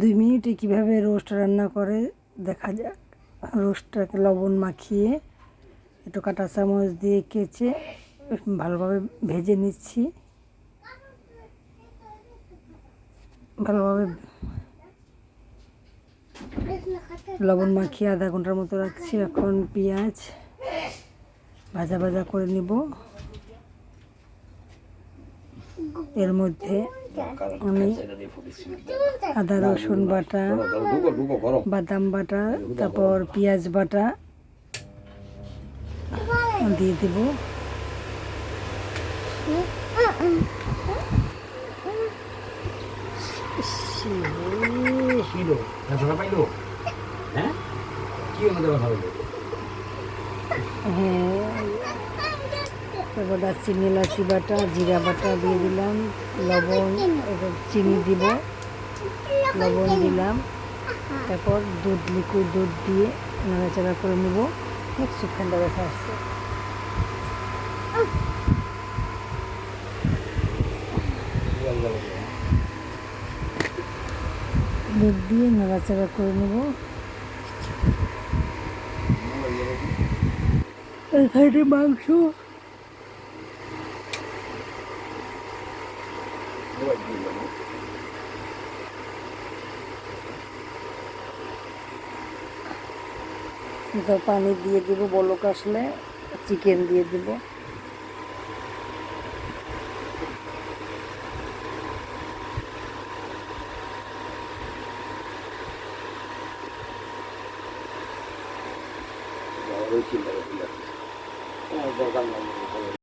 দুই মিনিটে কীভাবে রোস্ট রান্না করে দেখা যাক। রোস্টটাকে লবণ মাখিয়ে একটু কাঁটা চামচ দিয়ে কেচে ভালোভাবে ভেজে নিচ্ছি। ভালোভাবে লবণ মাখিয়ে আধা ঘণ্টার মতো রাখছি। এখন পেঁয়াজ ভাজা ভাজা করে নিব। এর মধ্যে আমি আদা রসুন বাটা বাদাম বাটা তারপর পেঁয়াজ বাটা দিয়ে দেব। হ্যাঁ? তারপর দারচিনি এলাচি বাটা, জিরা বাটা দিয়ে দিলাম, লবণ চিনি দিব, লবণ দিলাম। তারপর দুধ লিকুইড দুধ দিয়ে নাড়াচাড়া করে নেব একটু ঠান্ডা ব্যথা আসছে দুধ দিয়ে নাড়াচাড়া করে নেব। এখানে মাংস। তো পানি দিয়ে দিব বলক আসলে চিকেন দিয়ে দিব। নাই।